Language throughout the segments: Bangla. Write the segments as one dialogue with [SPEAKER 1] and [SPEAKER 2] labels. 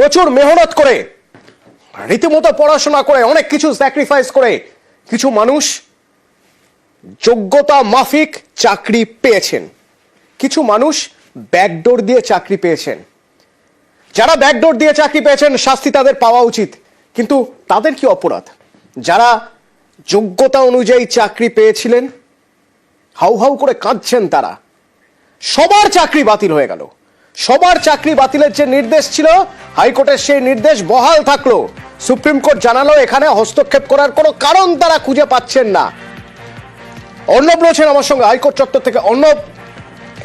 [SPEAKER 1] প্রচুর মেহনত করে, রীতিমতো পড়াশোনা করে, অনেক কিছু স্যাক্রিফাইস করে, কিছু মানুষ যোগ্যতা মাফিক চাকরি পেয়েছেন। কিছু মানুষ ব্যাকডোর দিয়ে চাকরি পেয়েছেন। যারা ব্যাকডোর দিয়ে চাকরি পেয়েছেন, শাস্তি তাদের পাওয়া উচিত, কিন্তু তাদের কি অপরাধ? যারা যোগ্যতা অনুযায়ী চাকরি পেয়েছিলেন, হাউ হাউ করে কাঁদছেন তারা। সবার চাকরি বাতিল হয়ে গেল। সবার চাকরি বাতিলের যে নির্দেশ ছিল, হাইকোর্টের সেই নির্দেশ বহাল থাকল। সুপ্রিম কোর্ট জানালো, এখানে হস্তক্ষেপ করার কোনো কারণ তারা খুঁজে পাচ্ছেন না। অর্ণব রয়েছেন আমার সঙ্গে, হাইকোর্ট চত্বর থেকে অর্ণব।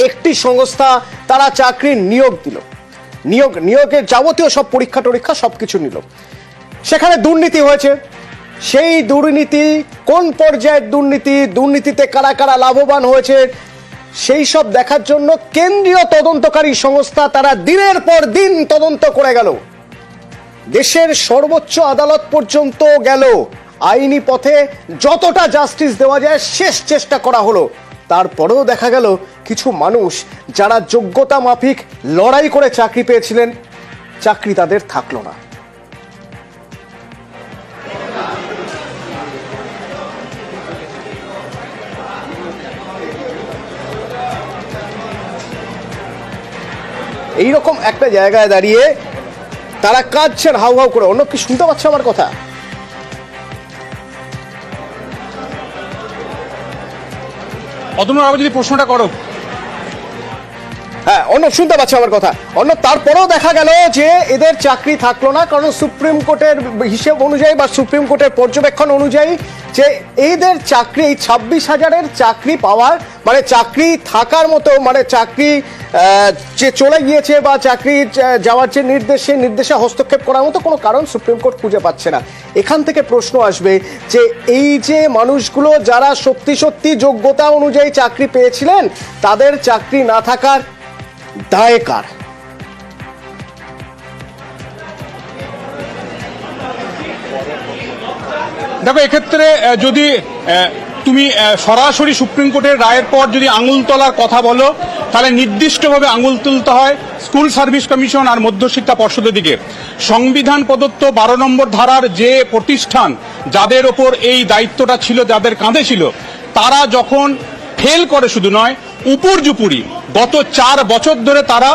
[SPEAKER 1] একটি সংস্থা, তারা চাকরির নিয়োগ দিল। নিয়োগ, নিয়োগের যাবতীয় সব পরীক্ষা টরীক্ষা সবকিছু নিল। সেখানে দুর্নীতি হয়েছে। সেই দুর্নীতি, কোন পর্যায়ের দুর্নীতি, দুর্নীতিতে কারা কারা লাভবান হয়েছে সেই সব দেখার জন্য কেন্দ্রীয় তদন্তকারী সংস্থা তারা দিনের পর দিন তদন্ত করে গেল। দেশের সর্বোচ্চ আদালত পর্যন্ত গেল। আইনি পথে যতটা জাস্টিস দেওয়া যায় শেষ চেষ্টা করা হলো। তারপরেও দেখা গেল কিছু মানুষ যারা যোগ্যতা মাফিক লড়াই করে চাকরি পেয়েছিলেন। চাকরি তাদের থাকল না। এইরকম একটা জায়গায় দাঁড়িয়ে তারা কাঁদছেন, হাউ হাউ করে। অন্য কি শুনতে পাচ্ছে আমার কথা?
[SPEAKER 2] অতনুর আবার যদি প্রশ্নটা করো।
[SPEAKER 1] হ্যাঁ অন্য শুনতে পাচ্ছে আমার কথা। অন্য তারপরেও দেখা গেল যে এদের চাকরি থাকল না, কারণ সুপ্রিম কোর্টের হিসেব অনুযায়ী বা সুপ্রিম কোর্টের পর্যবেক্ষণ অনুযায়ী যে এদের চাকরি, এই ছাব্বিশ হাজারের চাকরি পাওয়ার মানে চাকরি থাকার মতো মানে চাকরি যে চলে গিয়েছে বা চাকরি যাওয়ার যে নির্দেশ, সেই নির্দেশে হস্তক্ষেপ করার মতো কোনো কারণ সুপ্রিম কোর্ট খুঁজে পাচ্ছে না। এখান থেকে প্রশ্ন আসবে যে এই যে মানুষগুলো যারা সত্যি সত্যি যোগ্যতা অনুযায়ী চাকরি পেয়েছিলেন, তাদের চাকরি না থাকার দায় কার
[SPEAKER 2] দেখো, এক্ষেত্রে যদি তুমি সরাসরি সুপ্রিম কোর্টের রায়ের পর যদি আঙুল তোলার কথা বলো, তাহলে নির্দিষ্টভাবে আঙুল তুলতে হয় স্কুল সার্ভিস কমিশন আর মধ্যশিক্ষা পর্ষদের দিকে। সংবিধান প্রদত্ত বারো নম্বর ধারার যে প্রতিষ্ঠান যাদের ওপর এই দায়িত্বটা ছিল, যাদের কাঁধে ছিল, তারা যখন ফেল করে শুধু নয় উপর্যুপুরি। গত চার বছর ধরে তারা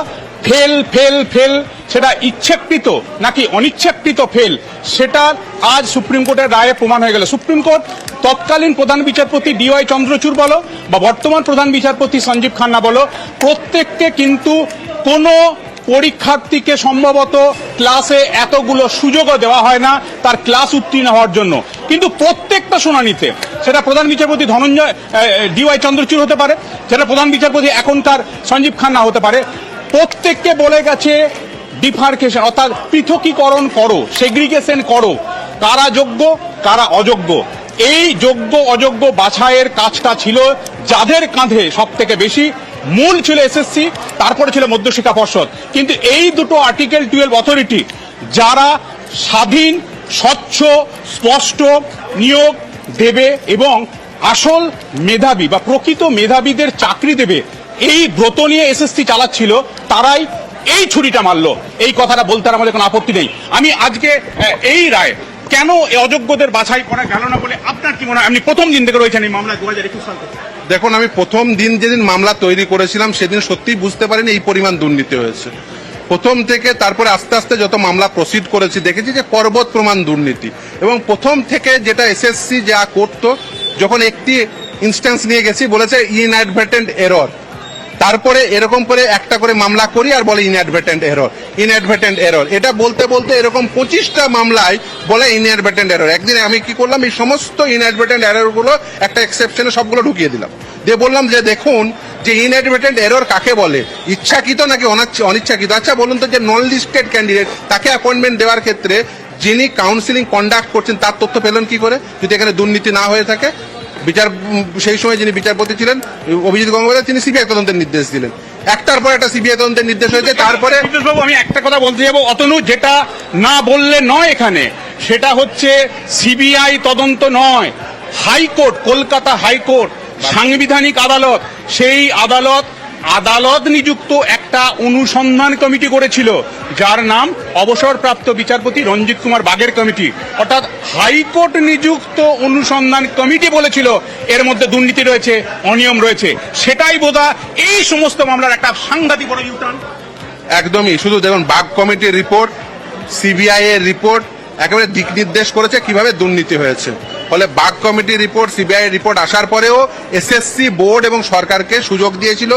[SPEAKER 2] ফেল ফেল ফেল, সেটা ইচ্ছেকৃত নাকি অনিচ্ছেকৃত ফেল, সেটা আজ সুপ্রিম কোর্টের রায়ে প্রমাণ হয়ে গেল। সুপ্রিম কোর্ট তৎকালীন প্রধান বিচারপতি ডিওয়াই চন্দ্রচূড় বলো বা বর্তমান প্রধান বিচারপতি সঞ্জীব খান্না বলো, প্রত্যেককে কিন্তু কোনো পরীক্ষার্থীকে সম্ভবত ক্লাসে এতগুলো সুযোগও দেওয়া হয় না তার ক্লাস উত্তীর্ণ হওয়ার জন্য। কিন্তু প্রত্যেকটা শুনানিতে সেটা প্রধান বিচারপতি ধনঞ্জয় ডিওয়াই চন্দ্রচূড় হতে পারে, সেটা প্রধান বিচারপতি এখনকার সঞ্জীব খান্না হতে পারে। প্রত্যেককে বলে গেছে, ডিফার্কেশন অর্থাৎ পৃথকীকরণ করো, সেগ্রিগেশন করো। কারা যোগ্য, কারা অযোগ্য। এই যোগ্য অযোগ্য বাছাইয়ের কাজটা ছিল যাদের কাঁধে সব থেকে বেশি মূল ছিল এসএসসি তারপরে ছিল মধ্যশিক্ষা পর্ষদ। কিন্তু এই দুটো আর্টিকেল টুয়েলভ অথরিটি যারা স্বাধীন, স্বচ্ছ, স্পষ্ট নিয়োগ দেবে এবং আসল মেধাবী বা প্রকৃত মেধাবীদের চাকরি দেবে, এই ব্রত নিয়ে এসএসসি চালাচ্ছিল, তারাই এই ছুরিটা মারলো। এই কথাটা বলতে আমাদের কোনো আপত্তি নেই। আমি আজকে এই রায় কেন অযোগ্যদের বাছাই করা গেল না বলে আপনার কি মনে হয়? আপনি প্রথম দিন থেকে রয়েছেন এই মামলা দু হাজার একুশ সাল থেকে।
[SPEAKER 3] দেখুন, আমি প্রথম দিন যেদিন মামলা তৈরি করেছিলাম, সেদিন সত্যি বুঝতে পারিনি এই পরিমাণ দুর্নীতি হয়েছে। প্রথম থেকে তারপরে আস্তে আস্তে যত মামলা প্রসিড করেছি, দেখেছি যে পর্বত প্রমাণ দুর্নীতি। এবং প্রথম থেকে যেটা এসএসসি যা করত, যখন একটি ইনস্ট্যান্স নিয়ে গেছি, বলেছে ইনঅ্যাডভার্টেন্ট এরর তারপরে এরকম করে একটা করে মামলা করি আর বলে ইনঅ্যাডভার্টেন্ট এরর ইনঅ্যাডভার্টেন্ট এরর এটা বলতে বলতে এরকম পঁচিশটা মামলায় বলে ইনঅ্যাডভার্টেন্ট এরর একদিন আমি কি করলাম, এই সমস্ত ইনঅ্যাডভার্টেন্ট এররগুলো একটা এক্সেপশনে সবগুলো ঢুকিয়ে দিলাম। দিয়ে বললাম যে দেখুন, যে ইনঅ্যাডভার্টেন্ট এরর কাকে বলে? ইচ্ছাকৃত নাকি অনাচ্ছ- অনিচ্ছাকৃত? আচ্ছা বলুন তো যে নন লিস্টেড ক্যান্ডিডেট তাকে অ্যাপয়েন্টমেন্ট দেওয়ার ক্ষেত্রে যিনি কাউন্সিলিং কন্ডাক্ট করছেন, তার তথ্য পেলেন কি করে? যদি এখানে দুর্নীতি না হয়ে থাকে বিচার, সেই সময় যিনি বিচারপতি ছিলেন, অভিজিৎ গঙ্গোপাধ্যায়, তিনি সিবিআই তদন্তের নির্দেশ দিলেন। একটার পর একটা সিবিআই তদন্তের নির্দেশ হয়েছে, তারপরে
[SPEAKER 2] আমি একটা কথা বলতে যাব। অতনু, যেটা না বললে নয় এখানে, সেটা হচ্ছে সিবিআই তদন্ত নয়। হাইকোর্ট, কলকাতা হাইকোর্ট, সাংবিধানিক আদালত, সেই আদালত আদালত নিযুক্ত একটা অনুসন্ধান কমিটি করেছিল যার নাম অবসরপ্রাপ্ত বিচারপতি রঞ্জিত কুমার বাগের কমিটি। অর্থাৎ হাইকোর্ট নিযুক্ত অনুসন্ধান কমিটি বলেছিল, এর মধ্যে দুর্নীতি রয়েছে, অনিয়ম রয়েছে। সেটাই বোধা এই সমস্ত মামলার একটা সাংঘাতিক বড় ইউটার্ন
[SPEAKER 3] একদমই, শুধু দেখুন, বাগ কমিটির রিপোর্ট, সিবিআই এর রিপোর্ট, একেবারে দিক নির্দেশ করেছে কীভাবে দুর্নীতি হয়েছে। ফলে Bag committee report CBI report আসার পরেও এসএসসি বোর্ড এবং সরকারকে সুযোগ দিয়েছিল।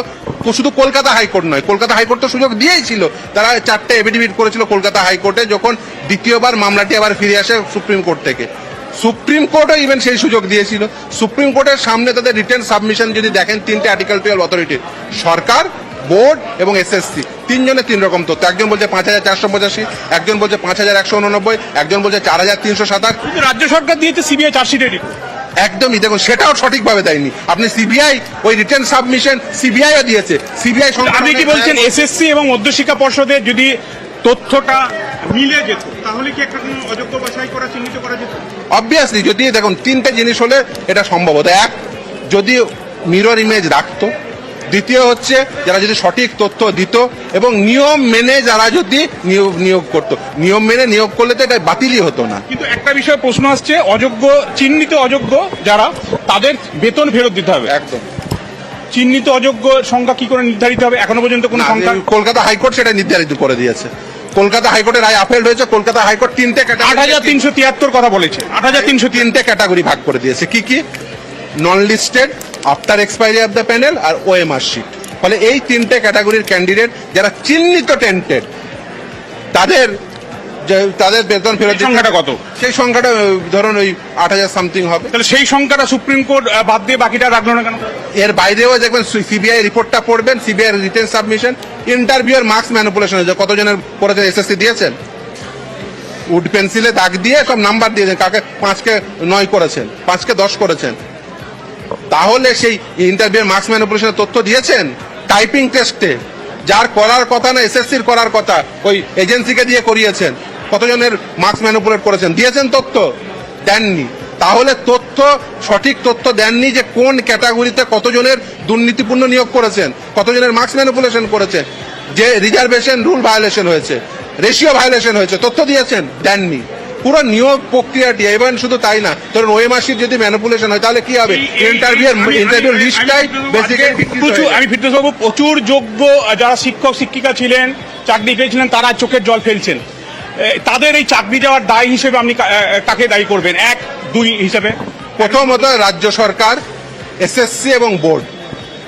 [SPEAKER 3] শুধু কলকাতা হাইকোর্ট নয়, কলকাতা হাইকোর্ট তো সুযোগ দিয়েই ছিল তারা চারটে এফিডেভিট করেছিল কলকাতা হাইকোর্টে যখন দ্বিতীয়বার মামলাটি আবার ফিরে আসে সুপ্রিম কোর্ট থেকে। সুপ্রিম কোর্টও ইভেন সেই সুযোগ দিয়েছিল। সুপ্রিম কোর্টের সামনে তাদের রিটার্ন সাবমিশন যদি দেখেন, তিনটে আর্টিকেল টুয়েলভ অথরিটি সরকার বোর্ড এবং এসএসসি। তিনজনের তিন রকম তথ্য। একজন বলছে পাঁচ হাজার চারশো পঁচাশি একজন বলছে পাঁচ হাজার একশো উননব্বই একজন বলছে চার হাজার তিনশো সাতাশ।
[SPEAKER 2] রাজ্য সরকার দিয়েছে সিবিআই চার্জশিটের রিপোর্ট।
[SPEAKER 3] একদমই দেখুন সেটাও সঠিকভাবে দেয়নি। আপনি সিবিআই ওই রিটার্ন সাবমিশন সিবিআইও দিয়েছে। সিবিআই
[SPEAKER 2] আপনি কি বলছেন এসএসসি এবং মধ্যশিক্ষা পর্ষদের যদি তথ্যটা মিলে যেত তাহলে কি একটা কোনো অযোগ্য বাছাই করা চিহ্নিত করা যেত?
[SPEAKER 3] অবভিয়াসলি যদি দেখুন তিনটে জিনিস হলে এটা সম্ভব হতো। এক যদি মিরর ইমেজ রাখতো দ্বিতীয় হচ্ছে যারা যদি সঠিক তথ্য দিত এবং নিয়ম মেনে যারা যদি নিয়োগ নিয়োগ করতো। নিয়ম মেনে নিয়োগ করলে তো এটা বাতিলই হতো না।
[SPEAKER 2] কিন্তু একটা বিষয়ে প্রশ্ন আসছে অযোগ্য চিহ্নিত অযোগ্য যারা তাদের বেতন ফেরত দিতে হবে।
[SPEAKER 3] একদম।
[SPEAKER 2] চিহ্নিত অযোগ্য সংখ্যা কি করে নির্ধারিত হবে? এখনও পর্যন্ত কোনো সংখ্যা?
[SPEAKER 3] কলকাতা হাইকোর্ট সেটা নির্ধারিত করে দিয়েছে। কলকাতা হাইকোর্টের রায় আফেল হয়েছে কলকাতা হাইকোর্ট তিনটে
[SPEAKER 2] আট হাজার তিনশো তিয়াত্তর কথা বলেছে। আট হাজার তিনশো
[SPEAKER 3] তিনটে ক্যাটাগরি ভাগ করে দিয়েছে। কি কি? Non listed after expiry of the panel R OMR sheet ফলে এই তিনটে ক্যাটাগরির ক্যান্ডিডেট যারা চিহ্নিত টেন্টেড তাদের তাদের বেতন ফেরত
[SPEAKER 2] সংখ্যাটা কত?
[SPEAKER 3] সেই সংখ্যাটা ধরুন ওই আট হাজার সামথিং হবে।
[SPEAKER 2] তাহলে সেই সংখ্যাটা সুপ্রিম কোর্ট বাদ দিয়ে বাকিটা রাখল না কেন?
[SPEAKER 3] এর বাইরেও দেখবেন সিবিআই রিপোর্টটা পড়বেন সিবিআই রিটেন সাবমিশন ইন্টারভিউর মার্কস ম্যানিপুলেশন হয়েছে। কতজনের করেছেন এসএসসি দিয়েছেন? উড পেন্সিলে দাগ দিয়ে সব নাম্বার দিয়েছেন। কাকে? পাঁচকে নয় করেছেন পাঁচকে দশ করেছেন। তাহলে সেই ইন্টারভিউ মার্কস ম্যানিপুলেশনের তথ্য দিয়েছেন? টাইপিং টেস্টে যার করার কথা না এসএসসির করার কথা, ওই এজেন্সিকে দিয়ে করিয়েছেন। কতজনের মার্কস ম্যানিপুলেট করেছেন? দিয়েছেন তথ্য? দেননি। তাহলে তথ্য, সঠিক তথ্য দেননি যে কোন ক্যাটাগরিতে কতজনের দুর্নীতিপূর্ণ নিয়োগ করেছেন, কতজনের মার্কস ম্যানিপুলেশন করেছেন, যে রিজার্ভেশন রুল ভায়োলেশন হয়েছে রেশিও ভায়োলেশন হয়েছে, তথ্য দিয়েছেন, দেননি। পুরো নিয়োগ প্রক্রিয়াটি এবং শুধু তাই না ধরুন ওএমআরসির যদি ম্যানিপুলেশন হয় তাহলে কি হবে? ইন্টারভিউ লিস্টটাই বেসিক্যালি
[SPEAKER 2] প্রচুর আমি বাবু প্রচুর যোগ্য যারা শিক্ষক শিক্ষিকা ছিলেন চাকরি পেয়েছিলেন তারা চোখের জল ফেলছেন। তাদের এই চাকরি যাওয়ার দায় হিসেবে আপনি কাকে দায়ী করবেন? এক দুই হিসেবে।
[SPEAKER 3] প্রথমত রাজ্য সরকার এসএসসি এবং বোর্ড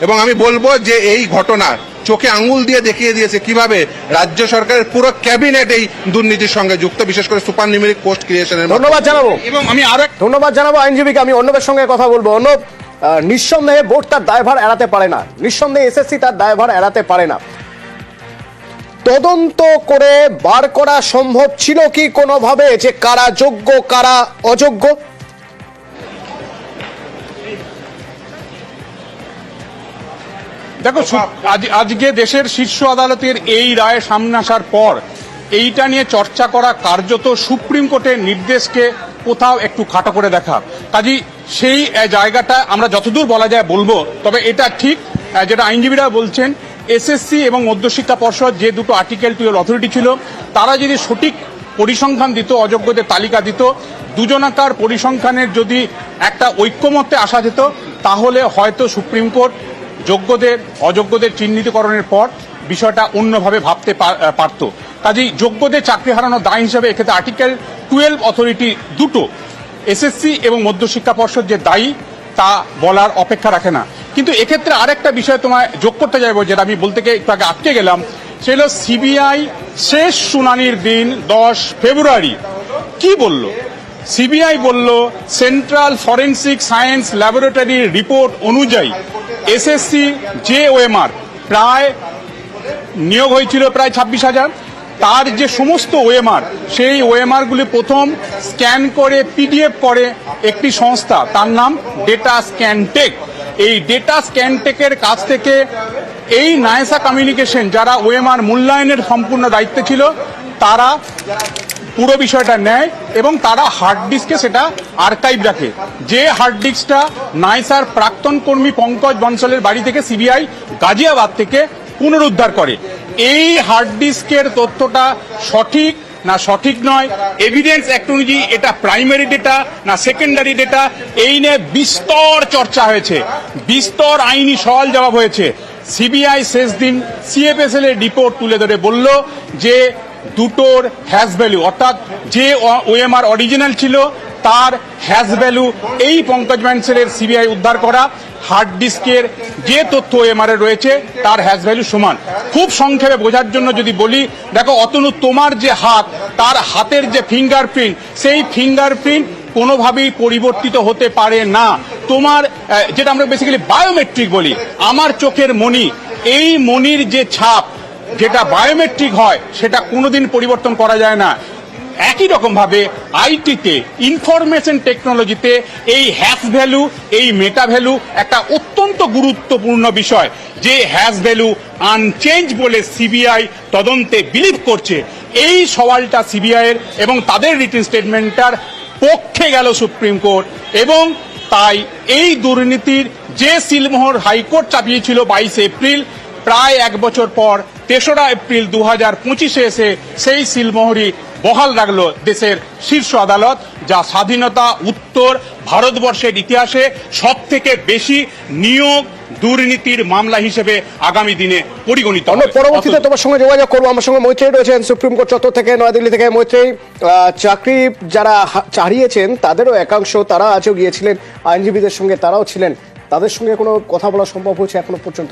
[SPEAKER 3] এবং আমি বলব যে এই ঘটনা চোখে আঙুল দিয়ে দেখিয়ে দিয়েছে কীভাবে রাজ্য সরকারের পুরো ক্যাবিনেট এই দুর্নীতির সঙ্গে যুক্ত বিশেষ করে সুপার নিউমেরিক পোস্ট ক্রিয়েশনের
[SPEAKER 1] ধন্যবাদ জানাব।
[SPEAKER 2] এবং আমি আরও
[SPEAKER 1] ধন্যবাদ জানাব আইনজীবীকে আমি অর্ণবের সঙ্গে কথা বলব। আহ, নিঃসন্দেহে বোর্ড তার দায়ভার এড়াতে পারে না। নিঃসন্দেহে এসএসসি তার দায়ভার এড়াতে পারে না। তদন্ত করে বার করা সম্ভব ছিল কি কোনোভাবে? যে কারা যোগ্য কারা অযোগ্য?
[SPEAKER 2] দেখো আজকে দেশের শীর্ষ আদালতের এই রায় সামনে আসার পর এইটা নিয়ে চর্চা করা কার্যত সুপ্রিম কোর্টের নির্দেশকে কোথাও একটু খাটো করে দেখা। কাজী সেই জায়গাটা আমরা যতদূর বলা যায় বলব তবে এটা ঠিক যেটা আইনজীবীরা বলছেন এসএসসি এবং মধ্যশিক্ষা পর্ষদ যে দুটো আর্টিকেল টুয়েলভ অথরিটি ছিল তারা যদি সঠিক পরিসংখ্যান দিত অযোগ্যদের তালিকা দিত দুজনাকার পরিসংখ্যানের যদি একটা ঐক্যমত্যে আসা যেত তাহলে হয়তো সুপ্রিম কোর্ট যোগ্যদের, অযোগ্যদের চিহ্নিতকরণের পর বিষয়টা অন্যভাবে ভাবতে পারত। কাজেই যোগ্যদের চাকরি হারানোর দায় হিসেবে এক্ষেত্রে আর্টিকেল টুয়েলভ অথরিটি দুটো, এসএসসি এবং মধ্যশিক্ষা পর্ষদ যে দায়ী, তা বলার অপেক্ষা রাখে না। কিন্তু এক্ষেত্রে আরেকটা বিষয় তোমায় যোগ করতে যাব যেটা আমি বলতে গিয়ে একটু আগে আটকে গেলাম, সে হলো সিবিআই শেষ শুনানির দিন দশ ফেব্রুয়ারি। কি বলল? সিবিআই বলল, সেন্ট্রাল ফরেন্সিক সায়েন্স ল্যাবরেটরির রিপোর্ট অনুযায়ী এসএসসি যে ওএমআর প্রায় নিয়োগ হয়েছিল প্রায় ছাব্বিশ হাজার। তার যে সমস্ত ওএমআর সেই ওএমআরগুলি প্রথম স্ক্যান করে পিডিএফ করে একটি সংস্থা, তার নাম ডেটা স্ক্যানটেক এই ডেটা স্ক্যানটেকের কাছ থেকে এই নায়সা কমিউনিকেশন যারা ওএমআর মূল্যায়নের সম্পূর্ণ দায়িত্বে ছিল, তারা পুরো বিষয়টা নেয় এবং তারা হার্ড ডিস্কে সেটা আর্কাইভ রাখে। যে হার্ড ডিস্কটা নাইসার প্রাক্তন কর্মী পঙ্কজ বনসলের বাড়ি থেকে সিবিআই গাজিয়াবাদ থেকে পুনরুদ্ধার করে। এই হার্ড ডিস্কের তথ্যটা সঠিক না সঠিক নয়? এভিডেন্স অ্যাক্ট অনুযায়ী এটা প্রাইমারি ডেটা না সেকেন্ডারি ডেটা এই নিয়ে বিস্তর চর্চা হয়েছে। বিস্তর আইনি সওয়াল জবাব হয়েছে। সিবিআই শেষ দিন সিএফএসএল এর রিপোর্ট তুলে ধরে বলল যে দুটোর হ্যাজ ভ্যালু অর্থাৎ যে ওএমআর অরিজিনাল ছিল, তার হ্যাজ ভ্যালু এই পঙ্কজ ম্যানসেলের সিবিআই উদ্ধার করা। হার্ড ডিস্কের যে তথ্য ওএমআর এ রয়েছে, তার হ্যাজ ভ্যালু সমান। খুব সংক্ষেপে বোঝার জন্য যদি বলি, দেখো, অতনু, তোমার যে হাত, তার হাতের যে ফিঙ্গারপ্রিন্ট সেই ফিঙ্গারপ্রিন্ট কোনোভাবেই পরিবর্তিত হতে পারে না। তোমার যেটা আমরা বেসিক্যালি বায়োমেট্রিক বলি, আমার চোখের মণি, এই মণির যে ছাপ যেটা বায়োমেট্রিক হয়, সেটা কোনোদিন পরিবর্তন করা যায় না। একই রকম ভাবে আইটিতে ইনফরমেশন টেকনোলজিতে এই হ্যাশ ভ্যালু এই মেটা ভ্যালু একটা অত্যন্ত গুরুত্বপূর্ণ বিষয়। যে হ্যাশ ভ্যালু আনচেঞ্জ বলে সিবিআই তদন্তে বিলিভ করছে। এই সওয়ালটা সিবিআই এর এবং তাদের রিটেন স্টেটমেন্টটার পক্ষে গেল সুপ্রিম কোর্ট এবং তাই এই দুর্নীতির যে সিলমোহর হাইকোর্ট চাপিয়েছিল বাইশে এপ্রিল, প্রায় এক বছর পর তেসরা এপ্রিল দু হাজার পঁচিশে এসে সেই সিলমোহরই বহাল রাখল দেশের শীর্ষ আদালত যা স্বাধীনতা উত্তর ভারতবর্ষের ইতিহাসে সব থেকে বেশি নিয়োগ দুর্নীতির মামলা হিসেবে আগামী দিনে পরিগণিত হবে।
[SPEAKER 1] পরবর্তীতে তোমার সঙ্গে যোগাযোগ করব। আমার সঙ্গে মৈত্রী রয়েছেন সুপ্রিম কোর্ট চত্বর থেকে নয়াদিল্লি থেকে। মৈত্রী চাকরি যারা হারিয়েছেন তাদেরও একাংশ তারা আজও গিয়েছিলেন। আইনজীবীদের সঙ্গে তারাও ছিলেন। তাদের সঙ্গে কোনো কথা বলা সম্ভব হয়েছে এখনও পর্যন্ত?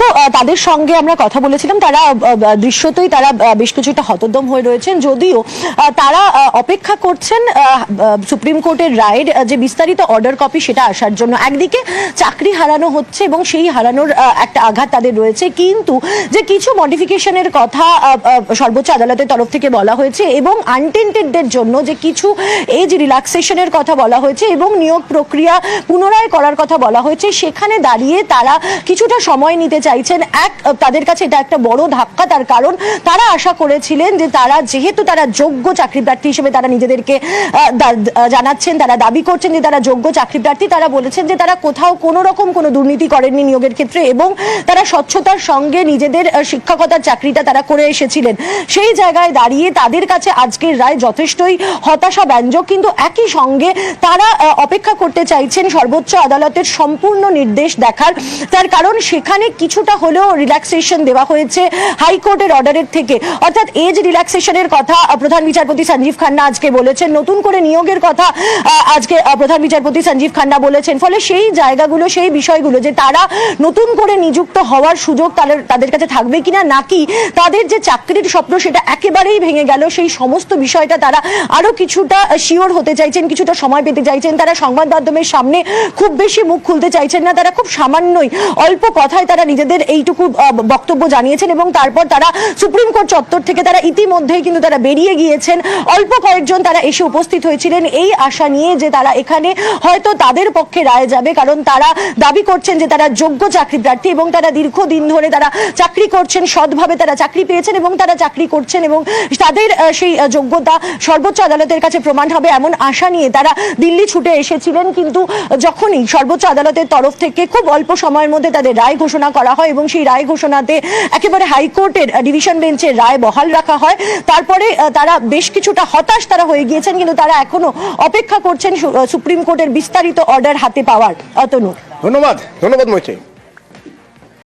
[SPEAKER 4] দেখো তাদের সঙ্গে আমরা কথা বলেছিলাম। তারা দৃশ্যতই তারা বেশ কিছুটা হতদম হয়ে রয়েছেন। যদিও তারা অপেক্ষা করছেন সুপ্রিম কোর্টের রায়ের যে বিস্তারিত অর্ডার কপি সেটা আসার জন্য। একদিকে চাকরি হারানো হচ্ছে এবং সেই হারানোর একটা আঘাত তাদের রয়েছে। কিন্তু যে কিছু মডিফিকেশনের কথা সর্বোচ্চ আদালতের তরফ থেকে বলা হয়েছে এবং আনটেন্টেডদের জন্য যে কিছু এজ রিল্যাক্সেশনের কথা বলা হয়েছে এবং নিয়োগ প্রক্রিয়া পুনরায় করার কথা বলা হয়েছে, সেখানে দাঁড়িয়ে তারা কিছুটা সময় নিতে চাইছেন, এক তাদের কাছে এটা একটা বড় ধাক্কা, তার কারণ তারা আশা করেছিলেন যে তারা, যেহেতু তারা যোগ্য চাকরি প্রার্থী হিসেবে তারা নিজেদেরকে জানাচ্ছেন, তারা দাবি করছেন যে তারা যোগ্য চাকরি প্রার্থী তারা বলেছেন যে তারা কোথাও কোনো রকম কোনো দুর্নীতি করেননি নিয়োগের ক্ষেত্রে এবং তারা স্বচ্ছতার সঙ্গে নিজেদের শিক্ষকতার চাকরিটা তারা করে এসেছিলেন। সেই জায়গায় দাঁড়িয়ে তাদের কাছে আজকের রায় যথেষ্টই হতাশা ব্যঞ্জক কিন্তু একই সঙ্গে তারা অপেক্ষা করতে চাইছেন সর্বোচ্চ আদালতের সম্পূর্ণ নির্দেশ দেখার, তার কারণ সেখানে কিছুটা হলেও রিল্যাক্সেশন দেওয়া হয়েছে হাইকোর্টের অর্ডারের থেকে। অর্থাৎ এজ রিল্যাক্সেশনের কথা প্রধান বিচারপতি সঞ্জীব খান্না আজকে বলেছেন, নতুন করে নিয়োগের কথা আজকে প্রধান বিচারপতি সঞ্জীব খান্না বলেছেন। ফলে সেই জায়গাগুলো, সেই বিষয়গুলো যে তারা নতুন করে নিযুক্ত হওয়ার সুযোগ তাদের কাছে থাকবে কিনা, নাকি তাদের যে চাকরির স্বপ্ন সেটা একেবারেই ভেঙে গেল, সেই সমস্ত বিষয়টা তারা আরও কিছুটা শিওর হতে চাইছেন, কিছুটা সময় পেতে চাইছেন। তারা সংবাদ মাধ্যমের সামনে খুব বেশি মুখ খুলতে চাইছেন না, তারা খুব সামান্যই অল্প কথায় তারা নিজেদের এইটুকু বক্তব্য জানিয়েছেন এবং তারপর তারা সুপ্রিম কোর্ট চত্বর থেকে তারা ইতিমধ্যেই কিন্তু তারা বেরিয়ে গিয়েছেন। অল্প কয়েকজন তারা এসে উপস্থিত হয়েছিলেন। এই আশা নিয়ে যে তারা এখানে হয়তো তাদের পক্ষে রায় যাবে, কারণ তারা দাবি করছেন যে তারা যোগ্য চাকরি প্রার্থী এবং তারা দীর্ঘদিন ধরে তারা চাকরি করছেন, সৎভাবে তারা চাকরি পেয়েছেন এবং তারা চাকরি করছেন এবং তাদের সেই যোগ্যতা সর্বোচ্চ আদালতের কাছে প্রমাণ হবে এমন আশা নিয়ে তারা দিল্লি ছুটে এসেছিলেন। কিন্তু যখনই সর্বোচ্চ আদালতের তরফ থেকে খুব অল্প সময়ের মধ্যে তাদের রায় ঘোষণা করা হয় এবং সেই রায় ঘোষণাতে একেবারে হাইকোর্টের ডিভিশন বেঞ্চের রায় বহাল রাখা হয়। তারপরে তারা বেশ কিছুটা হতাশ তারা হয়ে গিয়েছেন, কিন্তু তারা এখনও অপেক্ষা করছেন সুপ্রিম কোর্টের বিস্তারিত অর্ডার হাতে পাওয়ার। অতনু
[SPEAKER 1] ধন্যবাদ ধন্যবাদ মৈত্রী।